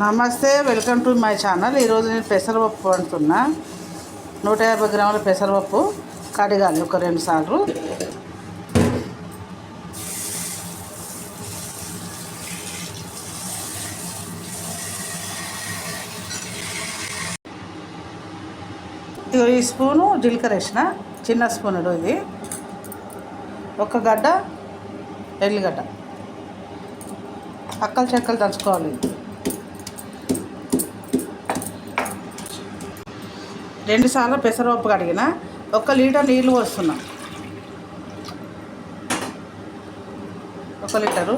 నమస్తే welcome to my channel. ఈరోజు నేను పెసరపప్పు అంటున్నా నూట యాభై గ్రాముల పెసరపప్పు కడిగాలి ఒక రెండు సార్లు. ఇదిగో ఈ స్పూను జీలకర్ర వేసిన చిన్న స్పూన్ ఇది. ఒక గడ్డ ఎల్లిగడ్డ. అక్కలు చెక్కలు దంచుకోవాలి. రెండు సార్లు పెసరపప్పు కడిగిన ఒక లీటర్ నీళ్ళు పోస్తున్నా. ఒక లీటరు.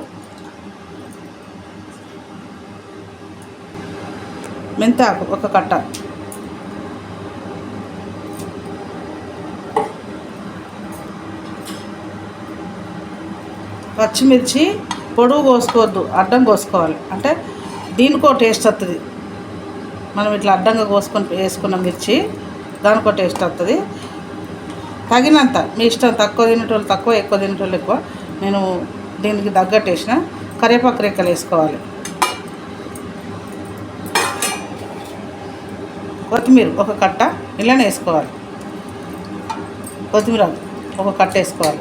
మెంతాకు ఒక కట్ట. పచ్చిమిర్చి పొడుగు కోసుకోవద్దు అడ్డం కోసుకోవాలి. అంటే దీనికో టేస్ట్ వస్తుంది మనం ఇట్లా అడ్డంగా కోసుకొని వేసుకున్న మిర్చి దానికో టేస్ట్ వస్తుంది తగినంత మీ ఇష్టం తక్కువ తినేటోళ్ళు తక్కువ ఎక్కువ తినేటోళ్ళు ఎక్కువ నేను దీనికి తగ్గట్టు వేసిన కరివేపాకు రెక్కలు వేసుకోవాలి. కొత్తిమీర ఒక కట్ట ఇలానే వేసుకోవాలి. కొత్తిమీర ఒక కట్ట వేసుకోవాలి.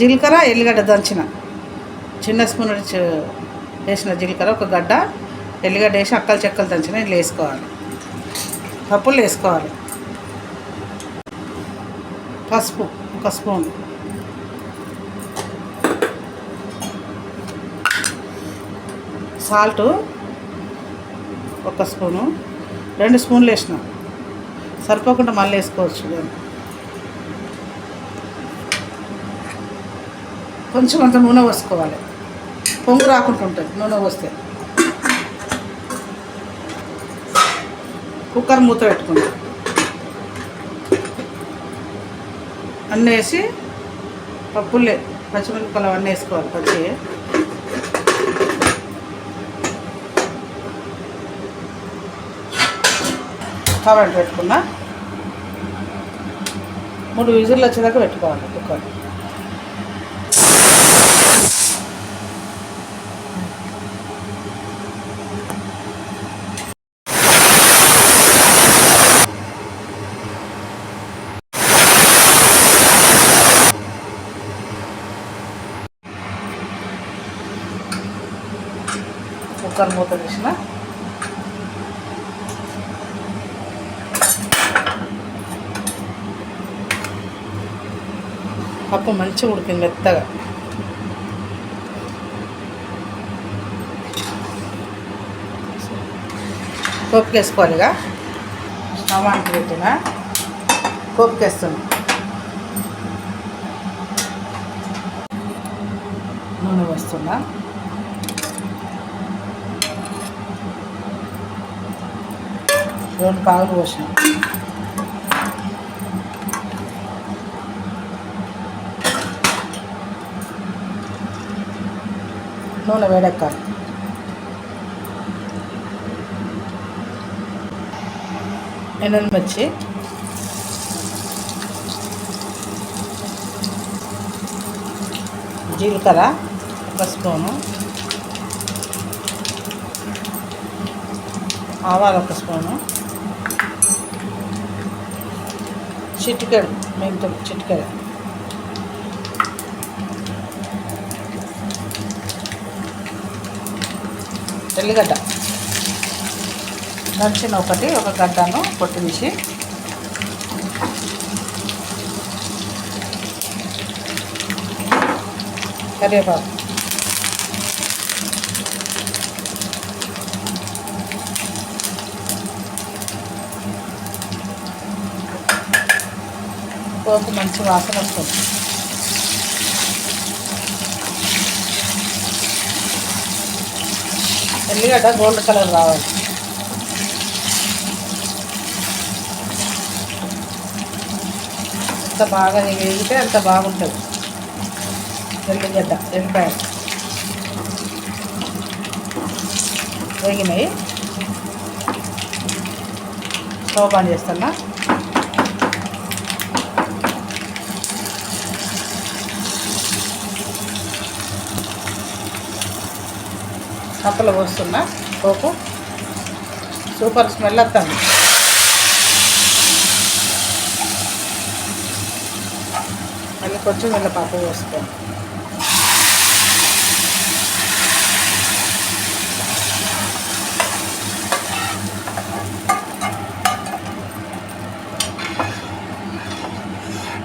జీలకర్ర ఎల్లిగడ్డ దంచిన. చిన్న స్పూన్ వేసిన జీలకర్ర ఒక గడ్డ ఎల్లిగడ్డ వేసి అక్కలు చెక్కలు దంచిన ఇట్లా వేసుకోవాలి. పప్పులు వేసుకోవాలి. పసుపు ఒక స్పూన్. సాల్ట్ ఒక స్పూను. రెండు స్పూన్లు వేసిన. సరిపోకుండా మళ్ళీ వేసుకోవచ్చు దాన్ని కొంచెం అంత నూనె పోసుకోవాలి. పొంగు రాకుండా ఉంటుంది. నూనె పోస్తే. కుక్కర్ మూత పెట్టుకుంటాం. అన్నీ వేసి పప్పులే పచ్చిమిరపకాయలు అవన్నీ వేసుకోవాలి పచ్చి. కాబట్టి పెట్టుకున్నా. మూడు విజిల్లు వచ్చేదాకా పెట్టుకోవాలి కుక్కర్. కుక్కర్ మూత తీసిన పప్పు మంచిగా ఉడికింది మెత్తగా. పోపుకి వేసుకోవాలిగా స్టవ్ అంటు పెట్టిన? పోపుకి వేస్తుంది నూనె వస్తుందా రెండు పాలు పోసిన. నూనె వేడెక్కాలి. మిర్చి. జీలకర్ర ఒక స్పూను. ఆవాలు ఒక స్పూను. చిటికెడు మెంతులు చిటికెడు. ఎల్లిగడ్డ. దంచిన ఒకటి ఒక గడ్డను పొట్టు తీసి. కరివేపాకు. పోపు మంచి వాసన వస్తుంది. ఎల్లిగడ్డ గోల్డ్ కలర్ రావాలి. ఎంత బాగా వేగితే అంత బాగుంటుంది. ఎల్లిగడ్డ ఎల్లిపాయ వేగినాయి. స్టవ్ ఆన్ చేస్తున్నా కప్పలు పోస్తున్నా. పోపు సూపర్ స్మెల్ వస్తుంది. మళ్ళీ కొంచెం మళ్ళీ పప్పు పోసుకోండి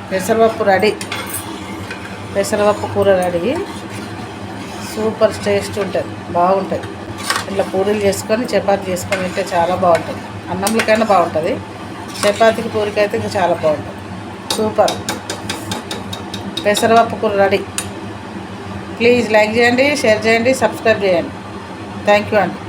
పెసరపప్పు రెడీ. పెసరపప్పు కూర రెడీ. సూపర్ టేస్ట్ ఉంటుంది బాగుంటుంది. ఇట్లా పూరీలు చేసుకొని చపాతి చేసుకొని తింటే చాలా బాగుంటుంది. అన్నంలకైనా బాగుంటుంది. చపాతీకి పూరికి అయితే ఇంకా చాలా బాగుంటుంది. సూపర్. పెసరపప్పు కూర రెడీ. ప్లీజ్ లైక్ చేయండి షేర్ చేయండి సబ్స్క్రైబ్ చేయండి. థ్యాంక్ యూ అండి.